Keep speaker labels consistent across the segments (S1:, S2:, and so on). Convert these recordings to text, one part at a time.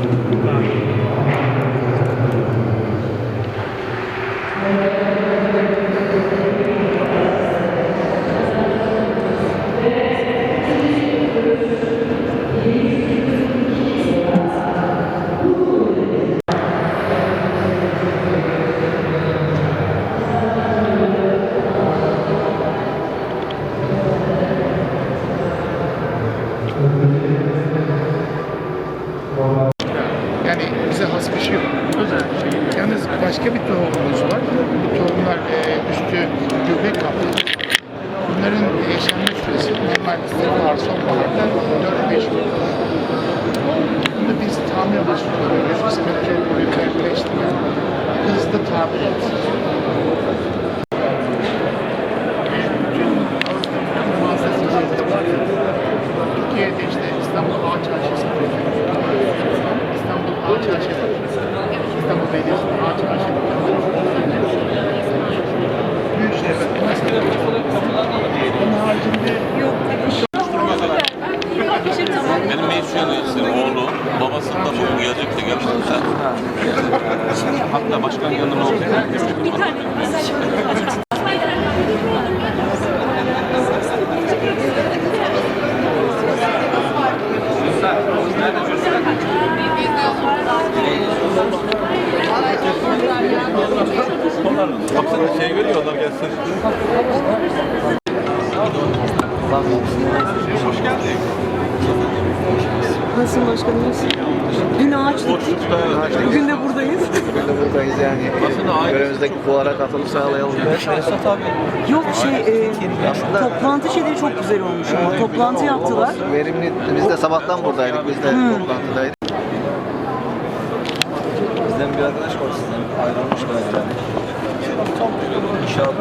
S1: Thank you. Bize has bir şey yok. Özel şey. Yalnız başka bir tohumumuz var. Bu tohumlar e, üstü göbek kaplı. Bunların yaşanma süresi normal sonbahar sonbaharda 4-5 gün. Bunu biz tamir kullanıyoruz. Biz boyu kaliteleştirme hızlı tamir ediyoruz.
S2: Benim Meysuyan'ın oğlu babasından bugün gelecekti gelmedi de. Hatta başkan yanına oldu. Baksana şey veriyorlar gelsin. Hoş geldin.
S3: Nasılsın başkanım? Dün ağaç diktik.
S2: Boşlukta evet.
S3: Bugün de buradayız.
S4: Bugün de buradayız yani. Görevimizdeki fuara katılım sağlayalım.
S3: Yok şey, e, toplantı şeyleri çok güzel olmuş ama toplantı yaptılar.
S4: Verimli. Biz de sabahtan buradaydık. Biz de toplantıdaydık. Bizden bir arkadaş var sizden. Ayrılmış galiba. İnşaat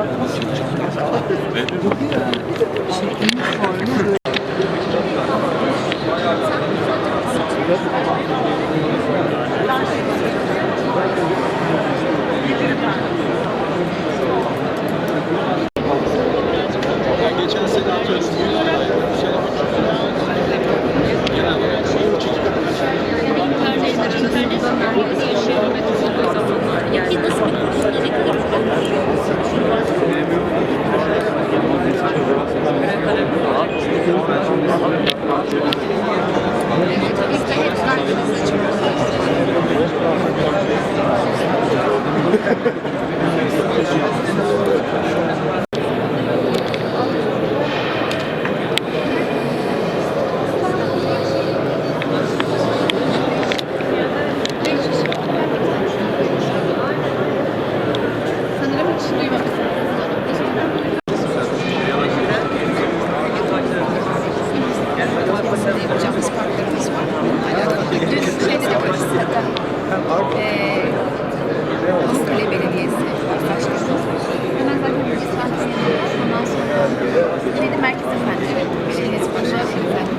S5: Ondan sonra şeyde merkez efendi. Belediyesi başkanı efendi.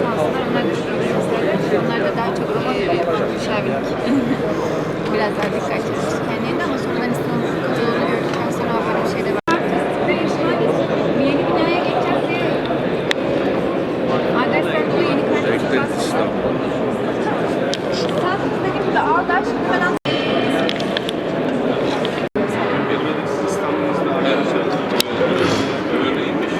S5: Fransızlar onlar da şurada Onlar da daha çok e, müşavirlik. Biraz daha dikkat çekiyor kendilerine ama sonradan İstanbul katılığını gördükten sonra böyle bir şey de var. Yeni binaya geçeceğiz diye Adresler dolu yeni kart çıkmaz. Sağlıklıdaki bir de Ağdaş hemen
S2: Öyleymiş.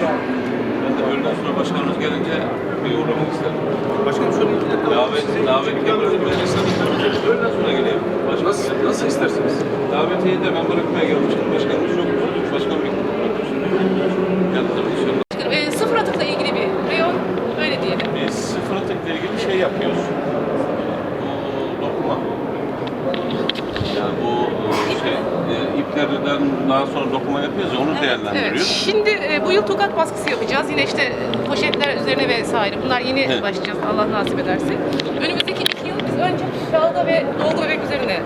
S2: Ben de öğleden sonra başkanımız gelince bir uğramak istedim. Başkanım şöyle davet, davet yapıyorum. Öğleden sonra geleyim. Başkan, nasıl, nasıl isterseniz? Davetiyeyi de ben bırakmaya gelmiştim. Başkanımız yok. Başkan bir Yanında dışarıda.
S6: E, sıfır atıkla ilgili bir reyon öyle diyelim.
S2: Biz sıfır atıkla ilgili şey yapıyoruz. Bu Dokuma. Yani bu e, şey, iplerden daha sonra dokuma yapıyoruz ya onu
S6: Evet,
S2: değerlendiriyoruz.
S6: Şimdi e, bu yıl tokat baskısı yapacağız. Yine işte poşetler üzerine vesaire. Bunlar yeni
S2: Evet.
S6: başlayacağız Allah nasip ederse. Önümüzdeki iki yıl biz önce kağıda ve dolgu bebek üzerine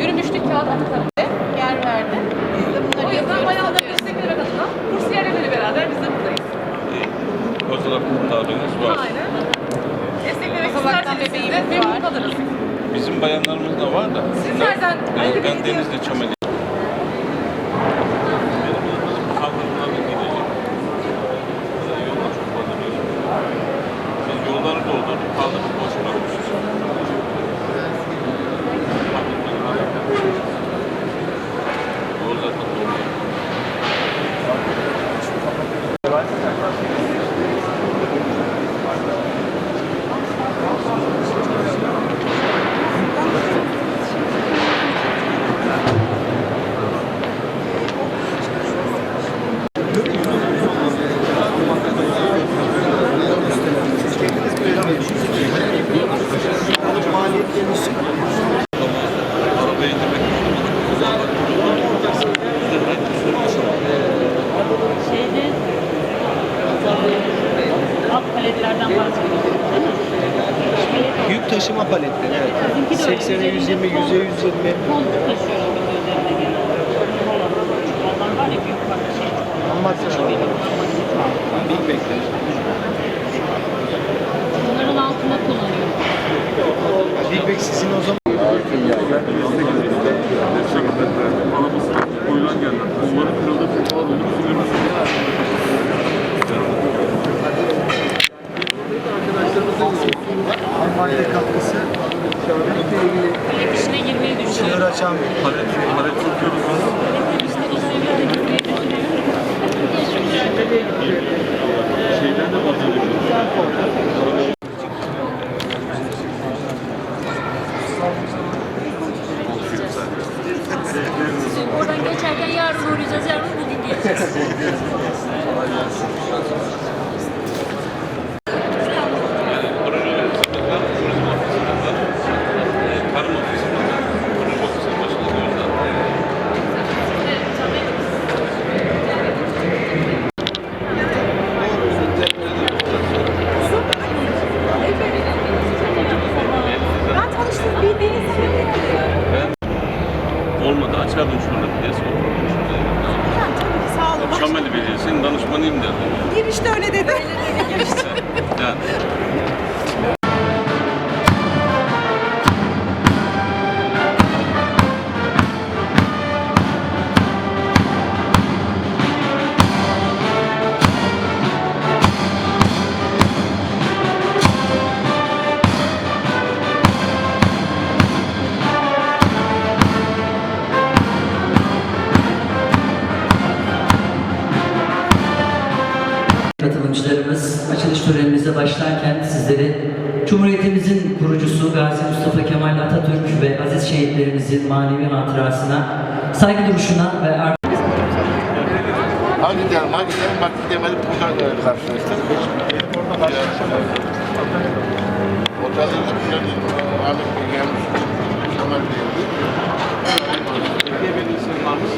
S6: yürümüştük kağıt atıklarına yer verdi.
S5: Biz de bunları
S6: O yüzden bayağı da desteklemek adına kursiyerlerle beraber biz de buradayız.
S2: Fotoğraf mutabığınız var.
S6: Aynen. Desteklemek isterseniz siz de memnun
S5: var.
S6: kalırız.
S2: Bizim bayanlarımız da var da.
S6: Siz nereden?
S2: Ben, ben? Denizli Çameli. London
S7: 80'e 120, 100'e 120. Big Mac'ler.
S2: Bunların altına kullanıyor.
S7: Big Mac sizin o zaman sınır açan
S8: Palet, palet tutuyoruz.
S2: İşte o seviyede gitmeyi düşünüyor.
S8: Şeyden de bahsediyoruz.
S2: Oradan geçerken yarın uğrayacağız, yarın bugün geleceğiz.
S8: Şurada bir diye sordum.
S5: Sağ olun.
S8: Şameli Belediyesi'nin danışmanıyım derdi.
S5: Girişte öyle dedi.
S8: Yani
S9: katılımcılarımız açılış törenimize başlarken sizleri Cumhuriyetimizin kurucusu Gazi Mustafa Kemal Atatürk ve aziz şehitlerimizin manevi hatırasına, saygı duruşuna ve
S10: Hangi tema, hangi tema, bak temeli buradan karşılaştık. Otelde bir şey değil. Ahmet Bey gelmiş, Kemal Bey geldi. Türkiye Belediyesi'nin varmış.